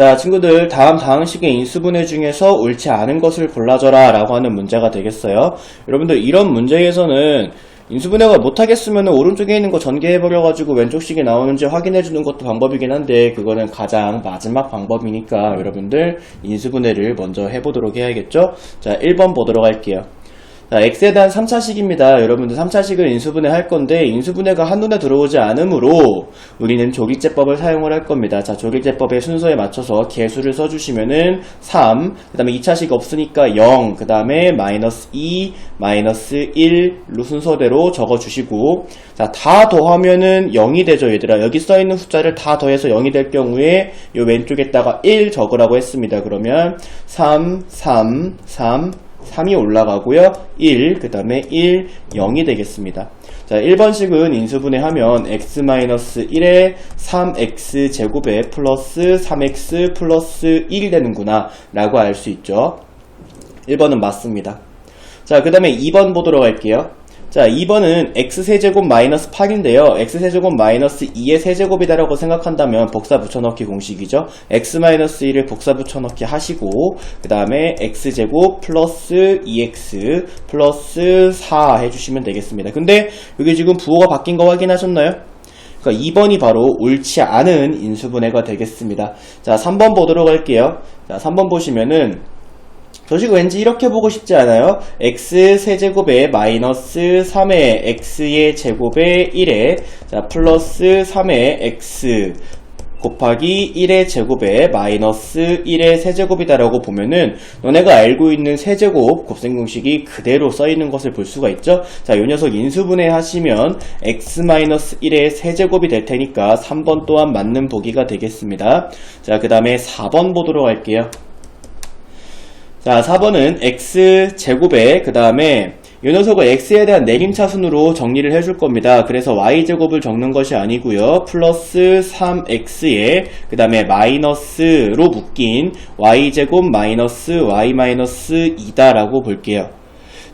자, 친구들, 다음 다항식의 인수분해 중에서 옳지 않은 것을 골라줘라 라고 하는 문제가 되겠어요. 여러분들, 이런 문제에서는 인수분해가 못하겠으면 오른쪽에 있는 거 전개해버려가지고 왼쪽식이 나오는지 확인해주는 것도 방법이긴 한데, 그거는 가장 마지막 방법이니까 여러분들 인수분해를 먼저 해보도록 해야겠죠? 자, 1번 보도록 할게요. 자, x에 대한 3차식입니다. 여러분들 3차식을 인수분해 할 건데 인수분해가 한눈에 들어오지 않으므로 우리는 조길제법을 사용을 할 겁니다. 자, 조길제법의 순서에 맞춰서 개수를 써주시면은 3, 그 다음에 2차식 없으니까 0, 그 다음에 마이너스 2, 마이너스 1로 순서대로 적어주시고 자, 다 더하면은 0이 되죠, 얘들아. 여기 써있는 숫자를 다 더해서 0이 될 경우에 요 왼쪽에다가 1 적으라고 했습니다. 그러면 3, 3, 3, 3이 올라가고요. 1, 그 다음에 1, 0이 되겠습니다. 자, 1번식은 인수분해하면 x-1에 3x 제곱에 플러스 3x 플러스 1이 되는구나 라고 알 수 있죠. 1번은 맞습니다. 자, 그 다음에 2번 보도록 할게요. 자, 2번은 x세제곱 마이너스 8인데요. x세제곱 마이너스 2의 세제곱이다라고 생각한다면 복사 붙여넣기 공식이죠. x 마이너스 1을 복사 붙여넣기 하시고 그 다음에 x제곱 플러스 2x 플러스 4 해주시면 되겠습니다. 근데 여기 지금 부호가 바뀐 거 확인하셨나요? 그러니까 2번이 바로 옳지 않은 인수분해가 되겠습니다. 자, 3번 보도록 할게요. 자, 3번 보시면은 저식 왠지 이렇게 보고 싶지 않아요? x 세제곱에 마이너스 3의 x의 제곱에 1에 자 플러스 3의 x 곱하기 1의 제곱에 마이너스 1의 세제곱이다라고 보면은 너네가 알고 있는 세제곱 곱셈 공식이 그대로 써있는 것을 볼 수가 있죠. 자, 이 녀석 인수분해 하시면 x-1의 세제곱이 될 테니까 3번 또한 맞는 보기가 되겠습니다. 자, 그 다음에 4번 보도록 할게요. 자, 4번은 x 제곱에 그 다음에 이 녀석을 x에 대한 내림차순으로 정리를 해줄 겁니다. 그래서 y제곱을 적는 것이 아니고요. 플러스 3x에 그 다음에 마이너스로 묶인 y제곱 마이너스 y 마이너스 2다라고 볼게요.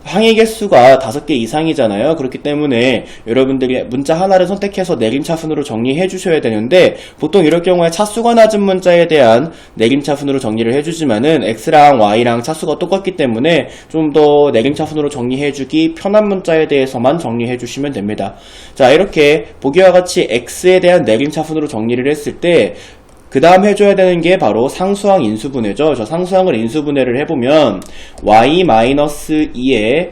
항의 개수가 5개 이상이잖아요. 그렇기 때문에 여러분들이 문자 하나를 선택해서 내림차순으로 정리해 주셔야 되는데 보통 이럴 경우에 차수가 낮은 문자에 대한 내림차순으로 정리를 해주지만은 x랑 y랑 차수가 똑같기 때문에 좀 더 내림차순으로 정리해 주기 편한 문자에 대해서만 정리해 주시면 됩니다. 자 이렇게 보기와 같이 x에 대한 내림차순으로 정리를 했을 때 그 다음 해줘야 되는 게 바로 상수항 인수분해죠. 저 상수항을 인수분해를 해보면 y-2에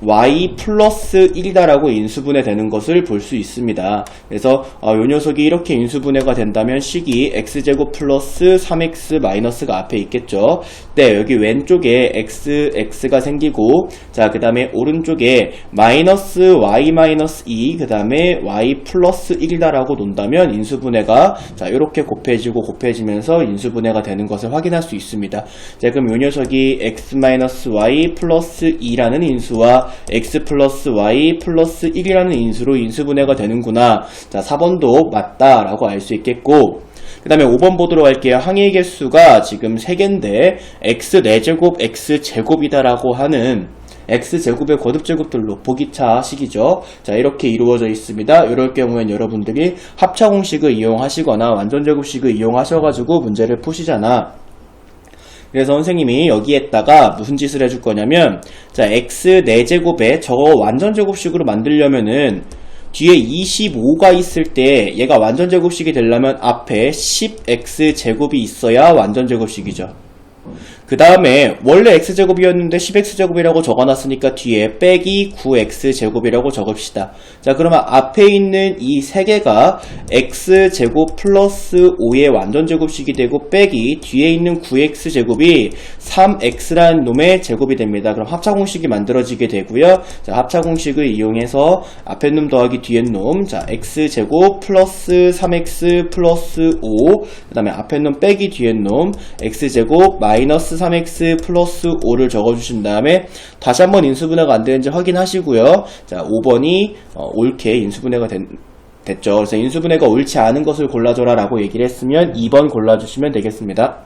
y 플러스 1이다라고 인수분해 되는 것을 볼 수 있습니다. 그래서 어, 요 녀석이 이렇게 인수분해가 된다면 식이 x제곱 플러스 3x 마이너스가 앞에 있겠죠. 네, 여기 왼쪽에 x, x가 생기고 자, 그 다음에 오른쪽에 마이너스 y 마이너스 2, 그 다음에 y 플러스 1이다라고 놓는다면 인수분해가 자, 이렇게 곱해지고 곱해지면서 인수분해가 되는 것을 확인할 수 있습니다. 자, 그럼 요 녀석이 x 마이너스 y 플러스 2라는 인수와 x 플러스 y 플러스 1이라는 인수로 인수분해가 되는구나. 자, 4번도 맞다라고 알 수 있겠고, 그 다음에 5번 보도록 할게요. 항의 개수가 지금 3개인데, x 4제곱, x 제곱이다라고 하는 x제곱의 거듭제곱들로 보기차 식이죠. 자, 이렇게 이루어져 있습니다. 이럴 경우엔 여러분들이 합차공식을 이용하시거나 완전제곱식을 이용하셔가지고 문제를 푸시잖아. 그래서 선생님이 여기에다가 무슨 짓을 해줄 거냐면 자 x 4제곱에 저거 완전제곱식으로 만들려면은 뒤에 25가 있을 때 얘가 완전제곱식이 되려면 앞에 10x 제곱이 있어야 완전제곱식이죠. 그 다음에 원래 x제곱이었는데 10x제곱이라고 적어놨으니까 뒤에 빼기 9x제곱이라고 적읍시다. 자 그러면 앞에 있는 이 세 개가 x제곱 플러스 5의 완전제곱식이 되고 빼기 뒤에 있는 9x제곱이 3x라는 놈의 제곱이 됩니다. 그럼 합차공식이 만들어지게 되고요. 자 합차공식을 이용해서 앞에 놈 더하기 뒤에 놈, 자 x제곱 플러스 3x 플러스 5, 그 다음에 앞에 놈 빼기 뒤에 놈, x제곱 마이너스 3x 플러스 5를 적어주신 다음에 다시 한번 인수분해가 안 되는지 확인하시고요. 자, 5번이 어, 옳게 인수분해가 된, 됐죠. 그래서 인수분해가 옳지 않은 것을 골라줘라 라고 얘기를 했으면 2번 골라주시면 되겠습니다.